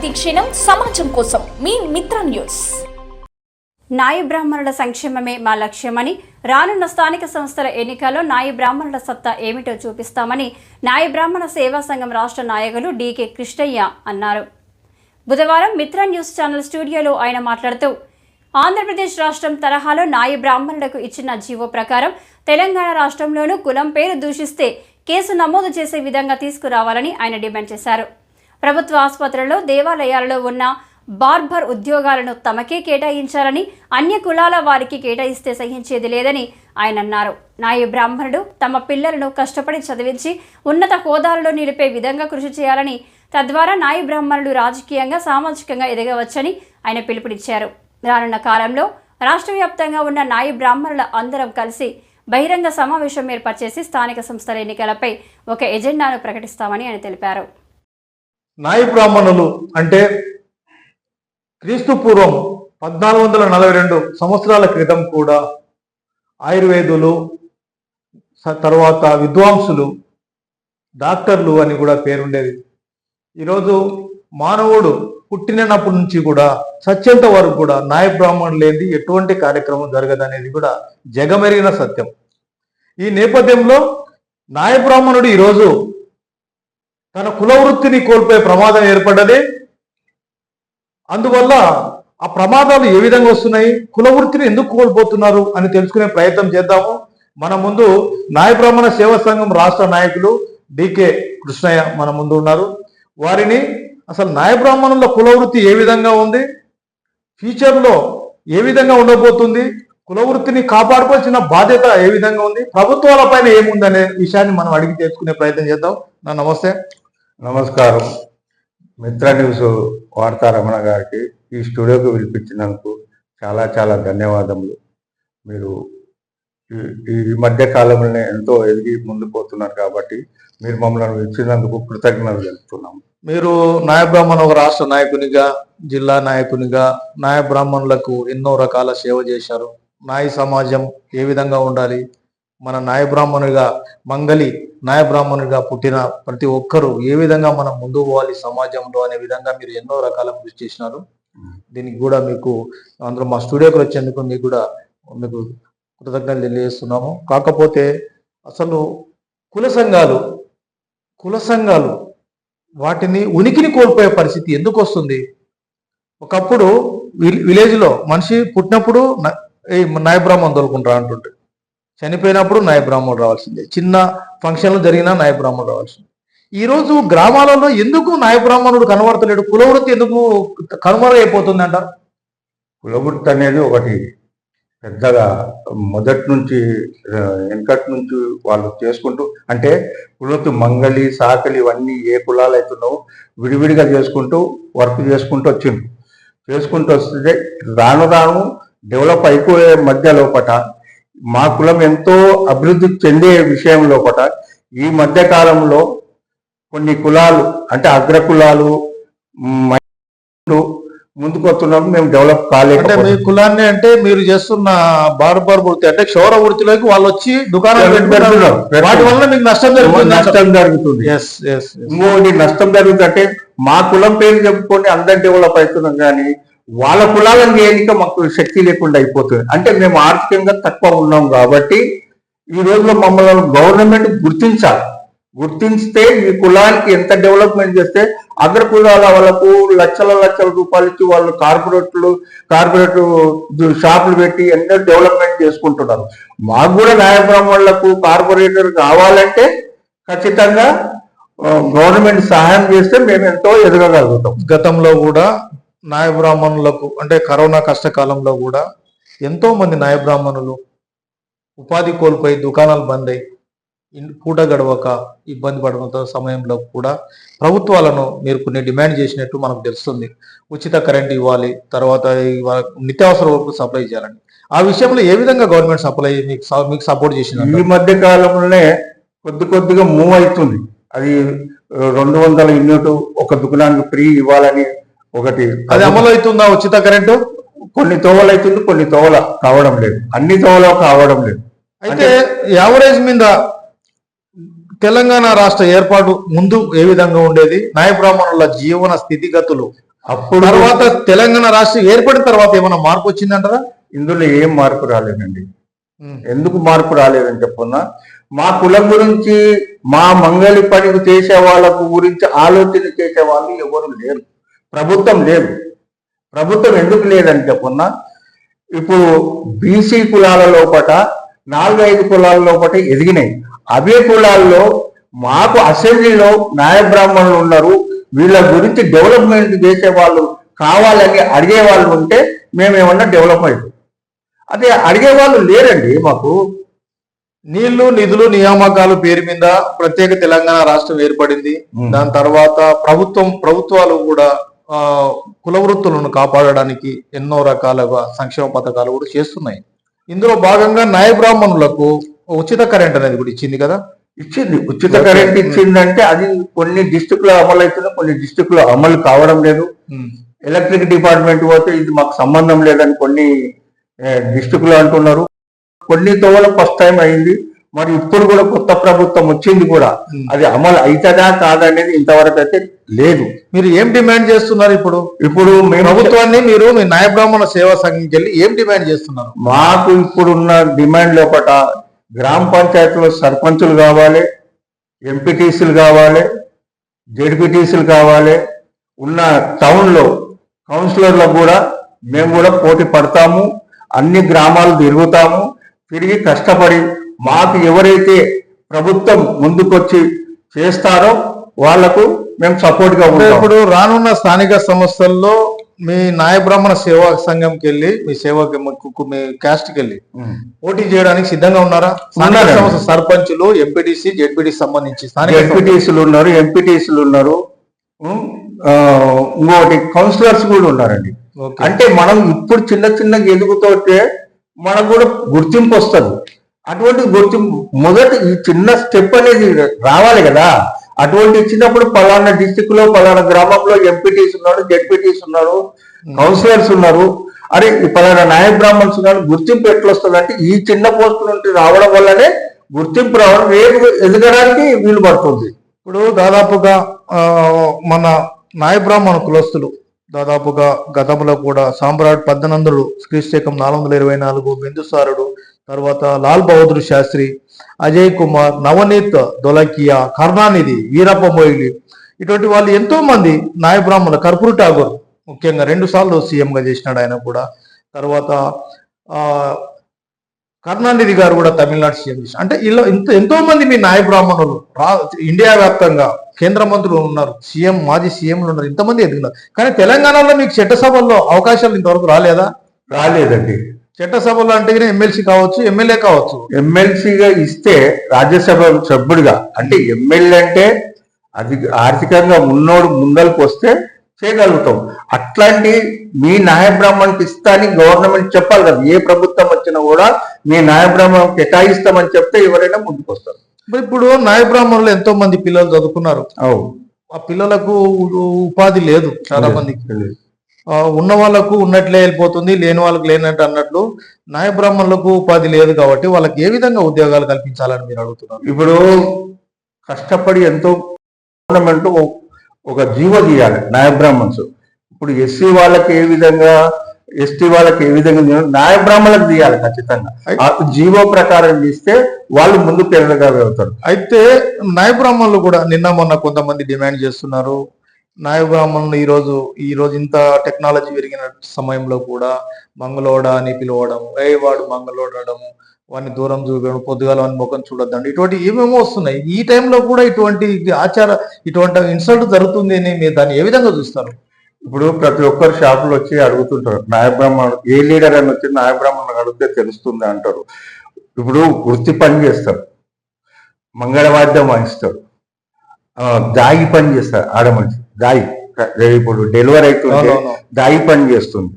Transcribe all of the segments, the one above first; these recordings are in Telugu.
ప్రతిక్షణం సమాజం కోసం మీ మిత్ర న్యూస్. నాయి బ్రాహ్మణుల సంక్షేమమే మా లక్ష్యమని రానున్న స్థానిక సంస్థల ఎన్నికల్లో నాయి బ్రాహ్మణుల సత్తా ఏమిటో చూపిస్తామని నాయి బ్రాహ్మణ సేవా సంఘం రాష్ట్ర నాయకులు డీకే కృష్ణయ్య అన్నారు. బుధవారం మిత్ర న్యూస్ ఛానల్ స్టూడియోలో ఆయన మాట్లాడుతూ ఆంధ్రప్రదేశ్ రాష్ట్రం తరహాలో నాయి బ్రాహ్మణులకు ఇచ్చిన జీవో ప్రకారం తెలంగాణ రాష్ట్రంలోనూ కులం పేరు దూషిస్తే కేసు నమోదు చేసే విధంగా తీసుకురావాలని ఆయన డిమాండ్ చేశారు. ప్రభుత్వ ఆసుపత్రుల్లో దేవాలయాలలో ఉన్న బార్బర్ ఉద్యోగాలను తమకే కేటాయించాలని అన్య కులాల వారికి కేటాయిస్తే సహించేది లేదని ఆయన అన్నారు. నాయి బ్రాహ్మణుడు తమ పిల్లలను కష్టపడి చదివించి ఉన్నత హోదాలలో నిలిపే విధంగా కృషి చేయాలని తద్వారా నాయి బ్రాహ్మణులు రాజకీయంగా సామాజికంగా ఎదగవచ్చని ఆయన పిలుపునిచ్చారు. రానున్న కాలంలో రాష్ట్ర వ్యాప్తంగా ఉన్న నాయ బ్రాహ్మణుల అందరం కలిసి బహిరంగ సమావేశం ఏర్పాటు చేసి స్థానిక సంస్థల ఎన్నికలపై ఒక ఎజెండాను ప్రకటిస్తామని ఆయన తెలిపారు. నాయి బ్రాహ్మణులు అంటే క్రీస్తు పూర్వం పద్నాలుగు వందల నలభై రెండు సంవత్సరాల క్రితం కూడా ఆయుర్వేదులు తర్వాత విద్వాంసులు డాక్టర్లు అని కూడా పేరుండేది. ఈరోజు మానవుడు పుట్టినప్పటి నుంచి కూడా సత్యంత వరకు కూడా నాయ బ్రాహ్మణులు లేనిది ఎటువంటి కార్యక్రమం జరగదనేది కూడా జగమెరిగిన సత్యం. ఈ నేపథ్యంలో నాయ బ్రాహ్మణుడు ఈరోజు తన కుల వృత్తిని కోల్పోయే ప్రమాదం ఏర్పడ్డది. అందువల్ల ఆ ప్రమాదాలు ఏ విధంగా వస్తున్నాయి? కుల వృత్తిని ఎందుకు కోల్పోతున్నారు అని తెలుసుకునే ప్రయత్నం చేద్దాము. మన ముందు నాయ బ్రాహ్మణ సేవా సంఘం రాష్ట్ర నాయకులు డికే కృష్ణయ్య మన ముందు ఉన్నారు. వారిని అసలు నాయ బ్రాహ్మణుల కుల వృత్తి ఏ విధంగా ఉంది? ఫ్యూచర్లో ఏ విధంగా ఉండబోతుంది? కుల వృత్తిని కాపాడుకోవాల్సిన బాధ్యత ఏ విధంగా ఉంది? ప్రభుత్వాల పైన ఏముందనే విషయాన్ని మనం అడిగి తెలుసుకునే ప్రయత్నం చేద్దాం. నా నమస్తే. నమస్కారం. మిత్ర న్యూస్ వార్తా రమణ గారికి ఈ స్టూడియోకి పిలిపించినందుకు చాలా చాలా ధన్యవాదములు. మీరు ఈ- మధ్య కాలంలోనే ఎంతో ఎదిగి ముందుకు పోతున్నారు కాబట్టి మీరు మమ్మల్ని ఇచ్చినందుకు కృతజ్ఞతలు తెలుపుతున్నాము మీరు నాయ బ్రాహ్మణ ఒక రాష్ట్ర నాయకునిగా జిల్లా నాయకునిగా నాయ బ్రాహ్మణులకు ఎన్నో రకాల సేవ చేశారు. నాయ సమాజం ఏ విధంగా ఉండాలి? మన నాయ బ్రాహ్మణుడిగా మంగలి నాయ బ్రాహ్మణుడిగా పుట్టిన ప్రతి ఒక్కరూ ఏ విధంగా మనం ముందు పోవాలి సమాజంలో అనే విధంగా మీరు ఎన్నో రకాల కృషి చేసినారు. దీనికి కూడా మీకు అందరూ మా స్టూడియోకి వచ్చేందుకు మీకు కూడా మీకు కృతజ్ఞతలు తెలియజేస్తున్నాము. కాకపోతే అసలు కుల సంఘాలు కుల సంఘాలు వాటిని ఉనికిని కోల్పోయే పరిస్థితి ఎందుకు వస్తుంది? ఒకప్పుడు విల్- విలేజ్లో మనిషి పుట్టినప్పుడు ఈ నాయబ్రాహ్మణ్ తోలుకుంటా అంటుంటే. చనిపోయినప్పుడు నాయబ్రాహ్మణుడు రావాల్సిందే. చిన్న ఫంక్షన్లు జరిగినా నాయబ్రాహ్మణుడు రావాల్సిందే. ఈరోజు గ్రామాలలో ఎందుకు నాయబ్రాహ్మణుడు కనబడతలేడు? కులవృత్తి ఎందుకు కనుమరుగైపోతుంది అంటారు? కులవృత్తి అనేది ఒకటి పెద్దగా మొదటి నుంచి వెనకటి నుంచి వాళ్ళు చేసుకుంటూ అంటే కులవృత్తి మంగళి సాకలి ఇవన్నీ ఏ కులాలు అవుతున్నావో విడివిడిగా చేసుకుంటూ వర్క్ చేసుకుంటూ వచ్చిండు చేసుకుంటూ వస్తే రాను రాను డెవలప్ అయిపోయే మధ్య లోపట మా కులం ఎంతో అభివృద్ధి చెందే విషయం లోపట ఈ మధ్య కాలంలో కొన్ని కులాలు అంటే అగ్ర కులాలు ముందుకు మేము డెవలప్ అంటే కాలేకపోతున్నాం. మీ కులాన్ని అంటే మీరు చేస్తున్న బార్బర్ వృత్తి అంటే క్షౌర వృత్తిలోకి వాళ్ళు వచ్చి దుకాణాలు పెడుతున్నారు. వాటి వల్ల మీకు నష్టం జరుగుతుంది నష్టం జరుగుతుంది. ఇంకోటి నష్టం జరుగుతుందంటే మా కులం పేరు చెప్పుకొని అందరు డెవలప్ అవుతున్నాం కానీ వాళ్ళ కులాలను చేయనిక మాకు శక్తి లేకుండా అయిపోతుంది. అంటే మేము ఆర్థికంగా తక్కువ ఉన్నాం కాబట్టి ఈ రోజులో మమ్మల్ని గవర్నమెంట్ గుర్తించాలి. గుర్తించితే ఈ కులానికి ఎంత డెవలప్మెంట్ చేస్తే అగ్ర కులాల వాళ్ళకు లక్షల లక్షల రూపాయలు ఇచ్చి వాళ్ళు కార్పొరేట్లు కార్పొరేట్ షాపులు పెట్టి ఎంతో డెవలప్మెంట్ చేసుకుంటున్నారు. మాకు కూడా న్యాయబ్రాహ్మణులకు కార్పొరేటర్ కావాలంటే ఖచ్చితంగా గవర్నమెంట్ సహాయం చేస్తే మేము ఎంతో ఎదగగలుగుతాం. గతంలో కూడా నాయ బ్రాహ్మణులకు అంటే కరోనా కష్టకాలంలో కూడా ఎంతో మంది నాయ బ్రాహ్మణులు ఉపాధి కోల్పోయి దుకాణాలు బంద్ అయి పూట గడవక ఇబ్బంది పడుతున్న సమయంలో కూడా ప్రభుత్వాలను మీరు కొన్ని డిమాండ్ చేసినట్టు మనకు తెలుస్తుంది. ఉచిత కరెంట్ ఇవ్వాలి తర్వాత నిత్యావసర వరకు సప్లై చేయాలని ఆ విషయంలో ఏ విధంగా గవర్నమెంట్ సప్లై మీకు మీకు సపోర్ట్ చేసింది ఈ మధ్య కాలంలోనే కొద్ది కొద్దిగా మూవ్ అవుతుంది. అది రెండు వందల యూనిట్ ఒక దుకాణానికి ఫ్రీ ఇవ్వాలని ఒకటి అది అమలు అవుతుందా ఉచిత కరెంటు? కొన్ని తోవలు అవుతుంది కొన్ని తోవల కావడం లేదు. అన్ని తోవలు కావడం లేదు. అయితే యావరేజ్ మీద తెలంగాణ రాష్ట్ర ఏర్పాటు ముందు ఏ విధంగా ఉండేది? నాయ బ్రాహ్మణుల జీవన స్థితిగతులు. అప్పుడు తర్వాత తెలంగాణ రాష్ట్రం ఏర్పడిన తర్వాత ఏమైనా మార్పు వచ్చిందంటారా? ఇందులో ఏం మార్పు రాలేదండి. ఎందుకు మార్పు రాలేదని చెప్పున్నా? మా కులం గురించి మా మంగళి పనికి చేసే వాళ్ళకు గురించి ఆలోచన చేసే వాళ్ళు ఎవరు లేరు. ప్రభుత్వం లేదు. ప్రభుత్వం ఎందుకు లేదని చెప్పున్నా ఇప్పుడు బీసీ కులాల లోపట నాలుగైదు కులాల లోపట ఎదిగినాయి. అవే కులాల్లో మాకు అసెంబ్లీలో న్యాయ బ్రాహ్మణులు ఉన్నారు. వీళ్ళ గురించి డెవలప్మెంట్ చేసే వాళ్ళు కావాలని అడిగే వాళ్ళు ఉంటే మేమేమన్నా డెవలప్మెంట్. అదే అడిగే వాళ్ళు లేరండి మాకు. నీళ్ళు నిధులు నియామకాలు పేరు మీద ప్రత్యేక తెలంగాణ రాష్ట్రం ఏర్పడింది. దాని తర్వాత ప్రభుత్వం ప్రభుత్వాలు కూడా ఆ కుల వృత్తులను కాపాడడానికి ఎన్నో రకాలుగా సంక్షేమ పథకాలు కూడా చేస్తున్నాయి. ఇందులో భాగంగా న్యాయ బ్రాహ్మణులకు ఉచిత కరెంట్ అనేది కూడా ఇచ్చింది కదా? ఇచ్చింది. ఉచిత కరెంట్ ఇచ్చిందంటే అది కొన్ని డిస్టిక్లో అమలు అవుతుంది కొన్ని డిస్టిక్లో అమలు కావడం లేదు. ఎలక్ట్రిక్ డిపార్ట్మెంట్ పోతే ఇది మాకు సంబంధం లేదని కొన్ని డిస్టిక్లో అంటున్నారు. కొన్ని తోవల ఫస్ట్ టైం అయింది. మరి ఇప్పుడు కూడా కొత్త ప్రభుత్వం వచ్చింది కూడా. అది అమలు అవుతుందా కాదనేది ఇంతవరకు అయితే లేదు. మీరు ఏం డిమాండ్ చేస్తున్నారు ఇప్పుడు? ఇప్పుడు మేము ప్రభుత్వాన్ని మీరు మీ న్యాయ బ్రాహ్మణ సేవా సంఘంకి వెళ్ళి ఏం డిమాండ్ చేస్తున్నారు? మాకు ఇప్పుడున్న డిమాండ్ లోపట గ్రామ పంచాయతీలో సర్పంచులు కావాలి ఎంపీటీసీలు కావాలి జెడ్పీటీసీలు కావాలి. ఉన్న టౌన్లో కౌన్సిలర్లకు కూడా మేము కూడా పోటీ పడతాము అన్ని గ్రామాలు తిరుగుతాము తిరిగి కష్టపడి మాకు ఎవరైతే ప్రభుత్వం ముందుకొచ్చి చేస్తారో వాళ్ళకు మేము సపోర్ట్గా అంటే ఉంటాం ఇప్పుడు రానున్న స్థానిక సంస్థల్లో మీ న్యాయ బ్రాహ్మణ సేవా సంఘంకి వెళ్ళి మీ సేవకి మీ క్యాస్ట్కి వెళ్ళి. పోటీ చేయడానికి సిద్ధంగా ఉన్నారా. సంస్థ సర్పంచులు ఎంపీటీసీ జెడ్పీటీ సంబంధించి స్థానిక ఎంపీటీసీలు ఉన్నారు ఎంపీటీసీలు ఉన్నారు ఇంకొకటి కౌన్సిలర్స్ కూడా ఉన్నారండి. అంటే మనం ఇప్పుడు చిన్న చిన్నగా ఎదుగుతుంటే మనకు కూడా గుర్తింపు వస్తుంది అటువంటి గుర్తింపు మొదటి ఈ చిన్న స్టెప్ అనేది రావాలి కదా. అటువంటి ఇచ్చినప్పుడు పలానా డిస్టిక్లో పలానా గ్రామంలో ఎంపీటీస్ ఉన్నారు జెడ్పీటీస్ ఉన్నారు కౌన్సిలర్స్ ఉన్నారు. అరే ఈ పలానా నాయ బ్రాహ్మణ్స్ ఉన్నారు గుర్తింపు ఎట్లా వస్తుంది అంటే ఈ చిన్న పోస్టు నుండి రావడం వల్లనే గుర్తింపు రావడం రేపు ఎదగడానికి వీలు పడుతుంది. ఇప్పుడు దాదాపుగా మన నాయ బ్రాహ్మణ కులస్తులు దాదాపుగా గతంలో కూడా సామ్రాట్ పద్దనందుడు క్రీస్తకం నాలుగు వందల ఇరవై నాలుగు బిందుసారుడు తర్వాత లాల్ బహదూర్ శాస్త్రి అజయ్ కుమార్ నవనీత్ దొలకియా కరుణానిధి వీరప్ప మొయిలి ఇటువంటి వాళ్ళు ఎంతో మంది నాయ బ్రాహ్మణ కర్పూర్ ఠాగూర్ ముఖ్యంగా రెండు సార్లు సీఎంగా చేసినాడు ఆయన కూడా. తర్వాత కరుణానిధి గారు కూడా తమిళనాడు సీఎం చేశారు అంటే ఇలా ఇంత ఎంతో మంది మీ నాయ బ్రాహ్మణులు రా ఇండియా వ్యాప్తంగా కేంద్ర మంత్రులు ఉన్నారు సీఎం మాజీ సీఎంలు ఉన్నారు ఇంతమంది ఎదిగినారు కానీ తెలంగాణలో మీకు చట్టసభల్లో అవకాశాలు ఇంతవరకు రాలేదా? రాలేదండి. చట్టసభలో అంటే ఎమ్మెల్సీ కావచ్చు ఎమ్మెల్యే కావచ్చు. ఎమ్మెల్సీగా ఇస్తే రాజ్యసభ సభ్యుడిగా అంటే ఎమ్మెల్యే అంటే అది ఆర్థికంగా ఉన్నోడు ముందరకు వస్తే చేయగలుగుతాం. అట్లాంటి మీ న్యాయ బ్రాహ్మణ్కి ఇస్తా అని గవర్నమెంట్ చెప్పాలి కదా. ఏ ప్రభుత్వం వచ్చినా కూడా మీ న్యాయ బ్రాహ్మణం కేటాయిస్తామని చెప్తే ఎవరైనా ముందుకు వస్తారు ఇప్పుడు నాయ బ్రాహ్మణులు ఎంతో మంది పిల్లలు చదువుకున్నారు. ఆ పిల్లలకు ఉపాధి లేదు చాలా మందికి. ఉన్న వాళ్ళకు ఉన్నట్లే వెళ్ళిపోతుంది లేని వాళ్ళకి లేనట్టు అన్నట్లు నాయ బ్రాహ్మణులకు ఉపాధి లేదు కాబట్టి వాళ్ళకి ఏ విధంగా ఉద్యోగాలు కల్పించాలని మీరు అడుగుతున్నారు? ఇప్పుడు కష్టపడి ఎంతో గవర్నమెంట్ ఒక జీవో గీయాలి న్యాయ బ్రాహ్మణ్స్ ఇప్పుడు ఎస్సీ వాళ్ళకి ఏ విధంగా ఎస్టీ వాళ్ళకి ఏ విధంగా తీయాలో? న్యాయ బ్రాహ్మణులకు తీయాలి ఖచ్చితంగా. జీవో ప్రకారం తీస్తే వాళ్ళు ముందుకు వెళ్ళగలుగుతారు అయితే నాయ బ్రాహ్మణులు కూడా నిన్న మొన్న కొంతమంది డిమాండ్ చేస్తున్నారు. నాయ ఈరోజు ఈరోజు ఇంత టెక్నాలజీ పెరిగిన సమయంలో కూడా మంగళోడ అని పిలవడం ఏ వాడు మంగళోడడం వాడిని దూరం చూపడం పొద్దుగాల వాని ముఖం చూడొద్దండి ఇటువంటి ఏమేమో వస్తున్నాయి. ఈ టైంలో కూడా ఇటువంటి ఆచార ఇటువంటి ఇన్సల్ట్ జరుగుతుంది అని మీరు దాన్ని ఏ విధంగా చూస్తారు? ఇప్పుడు ప్రతి ఒక్కరు షాపులు వచ్చి అడుగుతుంటారు న్యాయ ఏ లీడర్ అని వచ్చి న్యాయ అడిగితే తెలుస్తుంది అంటారు. ఇప్పుడు వృత్తి పని చేస్తారు మంగళవాద్యం వాయిస్తారు దాగి పని చేస్తారు ఆడ దాయి ఇప్పుడు డెలివరీ అవుతుంటే అవునవును. దాయి పని చేస్తుంది.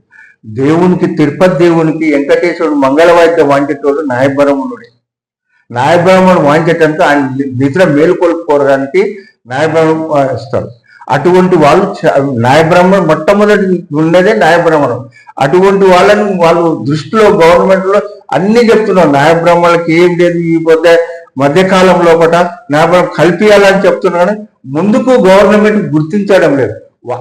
దేవునికి తిరుపతి దేవునికి వెంకటేశ్వరుడు మంగళవాద్యం వాంచేటోడు న్యాయబ్రాహ్మణుడే న్యాయబ్రాహ్మణుడు వాంచేటంతా ఆయన నిద్ర మేలుకొల్పుకోవడానికి న్యాయబ్రాహ్మణుడు వాయిస్తారు అటువంటి వాళ్ళు న్యాయబ్రాహ్మణుడు మొట్టమొదటి ఉన్నదే న్యాయబ్రాహ్మణం అటువంటి వాళ్ళని వాళ్ళు దృష్టిలో గవర్నమెంట్లో అన్ని చెప్తున్నారు. న్యాయబ్రాహ్మణులకి ఏం లేదు ఈ పొద్దు మధ్యకాలం లోపల న్యాయబ్రాహ్మణం కల్పియాలని చెప్తున్నారు కానీ ముందుకు గవర్నమెంట్ గుర్తించడం లేదు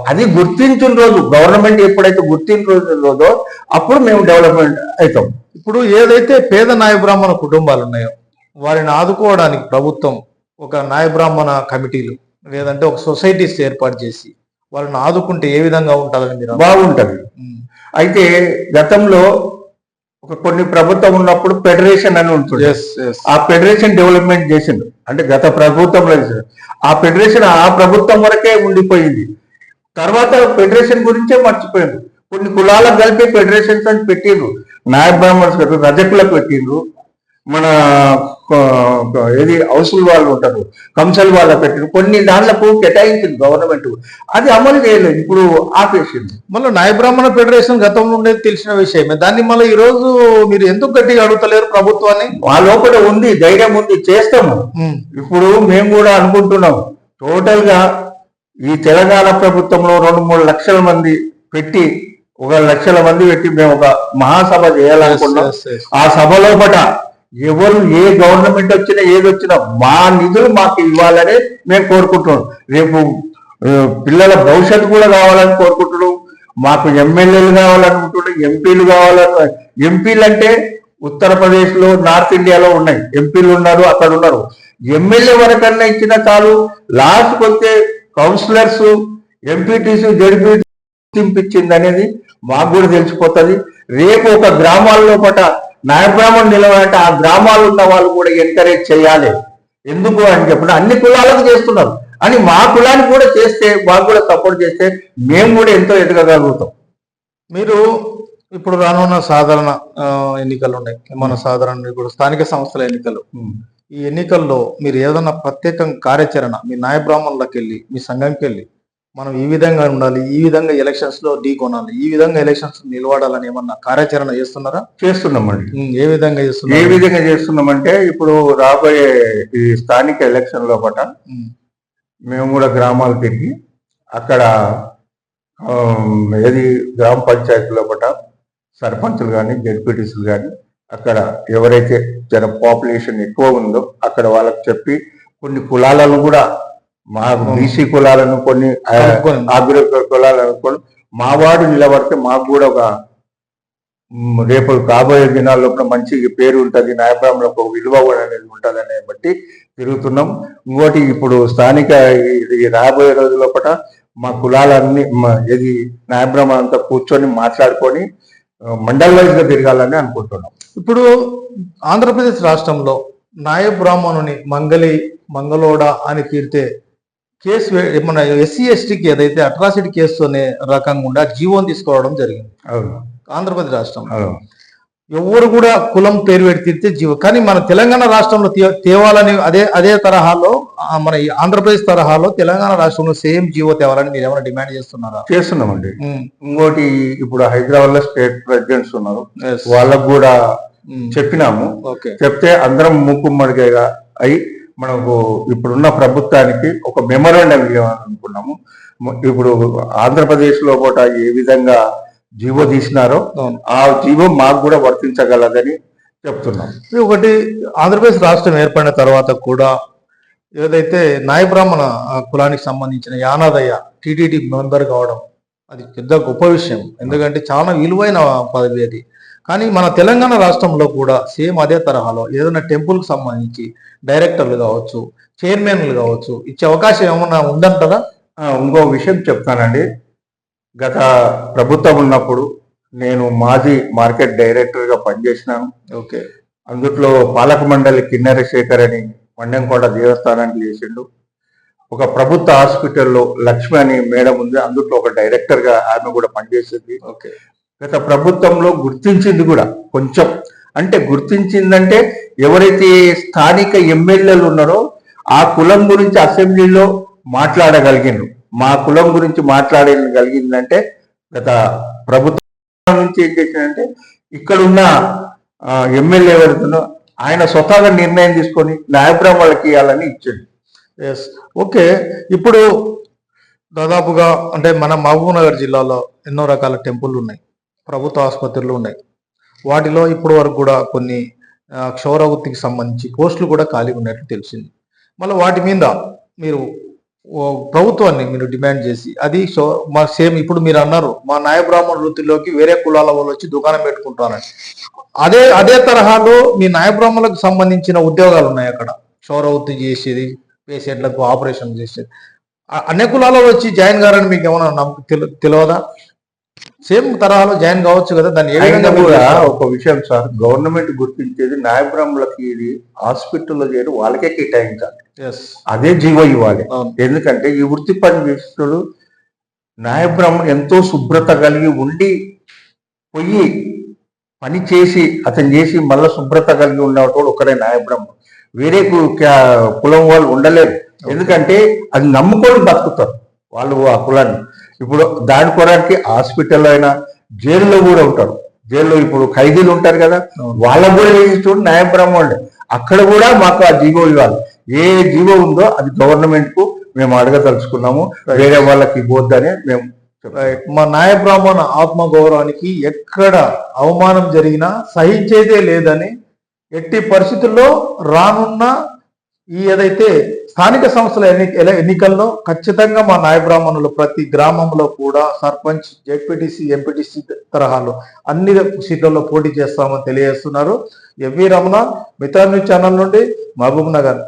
అది గుర్తించిన రోజు గవర్నమెంట్ ఎప్పుడైతే గుర్తించిన రోజో అప్పుడు మేము డెవలప్మెంట్ అవుతాం ఇప్పుడు ఏదైతే పేద నాయ బ్రాహ్మణ కుటుంబాలు ఉన్నాయో వారిని ఆదుకోవడానికి ప్రభుత్వం ఒక నాయ బ్రాహ్మణ కమిటీలు లేదంటే ఒక సొసైటీస్ ఏర్పాటు చేసి వాళ్ళని ఆదుకుంటే ఏ విధంగా ఉంటుందని మీరు? బాగుంటది. అయితే గతంలో ఒక కొన్ని ప్రభుత్వం ఉన్నప్పుడు ఫెడరేషన్ అని ఉంటుంది Yes, yes. ఆ ఫెడరేషన్ డెవలప్మెంట్ చేసిండు. అంటే గత ప్రభుత్వంలో చేసిండు. ఆ ఫెడరేషన్ ఆ ప్రభుత్వం వరకే ఉండిపోయింది. తర్వాత ఫెడరేషన్ గురించే మర్చిపోయింది కొన్ని కులాలకు కలిపి ఫెడరేషన్స్ అని పెట్టిండ్రు. నాయ బ్రాహ్మణ్స్ పెట్టిండ్రు రజకులకు పెట్టిండ్రు. మన ఏది హౌసుల్ వాళ్ళు ఉంటారు. కంసల్ వాళ్ళ పెట్టిండ్రు కొన్ని దాంట్లకు కేటాయించింది గవర్నమెంట్. అది అమలు చేయలేదు. ఇప్పుడు ఆపేసింది. మళ్ళీ నాయ బ్రాహ్మణ ఫెడరేషన్ గతంలో ఉండేది తెలిసిన విషయమే. దాన్ని మళ్ళీ ఈ రోజు మీరు ఎందుకు గట్టిగా అడుగుతలేరు ప్రభుత్వాన్ని? ఆ లోపల ఉంది ధైర్యం ఉంది చేస్తాము. ఇప్పుడు మేము కూడా అనుకుంటున్నాం. టోటల్గా ఈ తెలంగాణ ప్రభుత్వంలో రెండు మూడు లక్షల మంది పెట్టి ఒక లక్షల మంది పెట్టి మేము ఒక మహాసభ చేయాలనుకున్నాం. ఆ సభలో పట ఎవరు ఏ గవర్నమెంట్ వచ్చినా ఏది వచ్చినా మా నిధులు మాకు ఇవ్వాలని మేము కోరుకుంటున్నాం. రేపు పిల్లల భవిష్యత్తు కూడా కావాలని కోరుకుంటున్నాం. మాకు ఎమ్మెల్యేలు కావాలనుకుంటున్నాం ఎంపీలు కావాలను ఎంపీలు అంటే ఉత్తరప్రదేశ్లో నార్త్ ఇండియాలో ఉన్నాయి. ఎంపీలు ఉన్నారు అక్కడ ఉన్నారు. ఎమ్మెల్యే వరకన్నా ఇచ్చిన చాలు. లాస్ట్ వస్తే కౌన్సిలర్స్ ఎంపీటీసీ జడ్పీ అనేది మాకు కూడా తెలిసిపోతుంది. రేపు ఒక గ్రామాల్లో పట నాయబ్రాహ్మణ్ నిలవాలంటే ఆ గ్రామాలు ఉన్న వాళ్ళు కూడా ఎంకరేజ్ చేయాలి. ఎందుకు అని చెప్పిన అన్ని కులాలకు చేస్తున్నారు. అని మా కులానికి కూడా చేస్తే మాకు కూడా సపోర్ట్ చేస్తే మేము కూడా ఎంతో ఎదగగలుగుతాం. మీరు ఇప్పుడు రానున్న సాధారణ ఎన్నికలు ఉన్నాయి. మన సాధారణ ఇప్పుడు స్థానిక సంస్థల ఎన్నికలు. ఈ ఎన్నికల్లో మీరు ఏదైనా ప్రత్యేక కార్యాచరణ మీ నాయ బ్రాహ్మణులకు వెళ్ళి మీ సంఘంకి వెళ్ళి మనం ఈ విధంగా ఉండాలి ఈ విధంగా ఎలక్షన్స్లో ఢీ కొనాలి ఈ విధంగా ఎలక్షన్స్ నిలబడాలని ఏమన్నా కార్యాచరణ చేస్తున్నారా? చేస్తున్నామండి. ఏ విధంగా ఏ చేస్తున్నారు విధంగా చేస్తున్నామంటే ఇప్పుడు రాబోయే ఈ స్థానిక ఎలక్షన్ లోపల ఉమ్, మేము కూడా గ్రామాలకు తిరిగి అక్కడ ఏది గ్రామ పంచాయతీ లోపల సర్పంచులు కానీ జడ్పీటీసీలు కానీ అక్కడ ఎవరైతే జన పాపులేషన్ ఎక్కువ ఉందో అక్కడ వాళ్ళకి చెప్పి కొన్ని కులాలను కూడా మా బీసీ కులాలను కొన్ని కులాలను కూడా మా వాడు నిలబడితే మాకు కూడా ఒక రేపు కాబోయే దినాల్లో కూడా మంచి పేరు ఉంటుంది. న్యాయబ్రాహ్మణులకు ఒక విలువ కూడా అనేది ఉంటుంది అనే బట్టి తిరుగుతున్నాం. ఇంకోటి ఇప్పుడు స్థానిక ఈ రాబోయే రోజుల పట మా కులాలన్నీ మా- ఏది న్యాయబ్రాహ్మణ అంతా కూర్చొని మాట్లాడుకొని మండల్ వైజ్గా తిరగాలని అనుకుంటున్నాం. ఇప్పుడు ఆంధ్రప్రదేశ్ రాష్ట్రంలో నాయ బ్రాహ్మణుని మంగలి మంగళోడ అని తీరితే కేసు మన ఎస్సీ ఎస్టీకి ఏదైతే అట్రాసిటీ కేసు అనే రకంగా ఉండే జీవోని తీసుకోవడం జరిగింది. ఆంధ్రప్రదేశ్ రాష్ట్రం ఎవరు కూడా కులం పేరు పెట్టి తీరితే జీవో కానీ మన తెలంగాణ రాష్ట్రంలో తేవాలని అదే అదే తరహాలో మన ఈ ఆంధ్రప్రదేశ్ తరహాలో తెలంగాణ రాష్ట్రంలో సేమ్ జీవో తేవాలని మీరు ఏమైనా డిమాండ్ చేస్తున్నారా? చేస్తున్నామండి. ఇంకోటి ఇప్పుడు హైదరాబాద్లో స్టేట్ ప్రెసిడెంట్స్ ఉన్నారు. వాళ్ళకు కూడా చెప్పినాము. చెప్తే అందరం మూకుమ్మడిగా అయి మనకు ఇప్పుడున్న ప్రభుత్వానికి ఒక మెమోరాండం ఇవ్వాలనుకున్నాము. మ- ఇప్పుడు ఆంధ్రప్రదేశ్లో కూడా ఏ విధంగా జీవో తీసినారో. ఆ జీవో మాకు కూడా వర్తించగలదని చెప్తున్నాం ఒకటి ఆంధ్రప్రదేశ్ రాష్ట్రం ఏర్పడిన తర్వాత కూడా ఏదైతే నాయ బ్రాహ్మణ ఆ, కులానికి సంబంధించిన యానాదయ్య టిటిడి మెంబర్ కావడం అది పెద్ద గొప్ప విషయం. ఎందుకంటే చాలా విలువైన పదవి అది. కానీ మన తెలంగాణ రాష్ట్రంలో కూడా సేమ్ అదే తరహాలో ఏదైనా టెంపుల్కి సంబంధించి డైరెక్టర్లు కావచ్చు చైర్మన్లు కావచ్చు ఇచ్చే అవకాశం ఏమన్నా ఉందంటారా? ఇంకో విషయం చెప్తానండి. గత ప్రభుత్వం ఉన్నప్పుడు నేను మాజీ మార్కెట్ డైరెక్టర్గా పనిచేసినాను. ఓకే. అందుట్లో పాలక మండలి కిన్నెర శేఖర్ అని మండెంకోట దేవస్థానానికి చేసిండు. ఒక ప్రభుత్వ హాస్పిటల్లో లక్ష్మి అని మేడం ఉంది. అందుట్లో ఒక డైరెక్టర్గా ఆమె కూడా పనిచేసింది. ఓకే. గత ప్రభుత్వంలో గుర్తించింది కూడా కొంచెం. అంటే గుర్తించిందంటే ఎవరైతే స్థానిక ఎమ్మెల్యేలు ఉన్నారో ఆ కులం గురించి అసెంబ్లీలో మాట్లాడగలిగిండ్రు. మా కులం గురించి మాట్లాడగలిగిందంటే గత ప్రభుత్వం నుంచి ఏం చేసిందంటే ఇక్కడ ఉన్న ఎమ్మెల్యే ఎవరితో ఆయన స్వతహాగా నిర్ణయం తీసుకొని న్యాయపురం వాళ్ళకి ఇవ్వాలని ఇచ్చాడు. Yes okay. ఇప్పుడు దాదాపుగా అంటే మన మహబూబ్నగర్ జిల్లాలో ఎన్నో రకాల టెంపుల్ ఉన్నాయి. ప్రభుత్వ ఆసుపత్రులు ఉన్నాయి. వాటిలో ఇప్పటి వరకు కూడా కొన్ని క్షౌరవృత్తికి క్షౌర వృత్తికి సంబంధించి పోస్టులు కూడా ఖాళీ ఉన్నట్లు తెలిసింది. మళ్ళీ వాటి మీద మీరు ప్రభుత్వాన్ని మీరు డిమాండ్ చేసి అది సో మా సేమ్ ఇప్పుడు మీరు అన్నారు మా నాయ బ్రాహ్మణ వృత్తిలోకి వేరే కులాల వాళ్ళు వచ్చి దుకాణం పెట్టుకుంటారని అదే అదే తరహాలో మీ నాయ బ్రాహ్మణులకు సంబంధించిన ఉద్యోగాలు ఉన్నాయి అక్కడ. క్షౌర వృత్తి చేసేది పేషెంట్లకు ఆపరేషన్ చేసేది. అన్ని కులాలలో వచ్చి జాయిన్ కారని మీకు ఏమైనా నమ్మకం తెలియదా సేమ్ తరహాలో జాయిన్ కావచ్చు కదా దాన్ని ఏ అయినా విధంగా మీరు కూడా? ఒక విషయం సార్ గవర్నమెంట్ గుర్తించేది న్యాయబ్రాహ్మణులకి ఇది హాస్పిటల్లో చేరి వాళ్ళకే కేటాయించాలి. అదే జీవో ఇవ్వాలి. ఎందుకంటే ఈ వృత్తి పని చేసేటోడు న్యాయబ్రాహ్మణుడు ఎంతో శుభ్రత కలిగి ఉండి పోయి పని చేసి అతను చేసి మళ్ళీ శుభ్రత కలిగి ఉన్నవాడు ఒకడే న్యాయబ్రాహ్మణుడు వేరే కులం వాళ్ళు ఉండలేరు ఎందుకంటే అది నమ్ముకొని బతుకుతారు వాళ్ళు ఆ కులాన్ని ఇప్పుడు దాని కొరకు హాస్పిటల్ అయినా జైల్లో కూడా ఉంటారు. జైల్లో ఇప్పుడు ఖైదీలు ఉంటారు కదా. వాళ్ళకు కూడా వేసేటోడు న్యాయబ్రాహ్మణుడే అక్కడ కూడా మాకు ఆ జీవో ఇవ్వాలి. ఏ జీవో ఉందో అది గవర్నమెంట్కు మేము అడగదలుచుకున్నాము. వేరే వాళ్ళకి ఇవ్వద్దని మేము. మా నాయ బ్రాహ్మణ ఆత్మ గౌరవానికి ఎక్కడ అవమానం జరిగినా సహించేదే లేదని ఎట్టి పరిస్థితుల్లో రానున్న ఈ ఏదైతే స్థానిక సంస్థల ఎన్ని ఎన్నికల్లో ఖచ్చితంగా మా నాయ బ్రాహ్మణులు ప్రతి గ్రామంలో కూడా సర్పంచ్ జెడ్పీటీసీ ఎంపీటీసీ తరహాలో అన్ని సీట్లలో పోటీ చేస్తామని తెలియజేస్తున్నారు. ఎవి రమణ మిత్ర న్యూస్ ఛానల్ నుండి మహబూబ్ నగర్.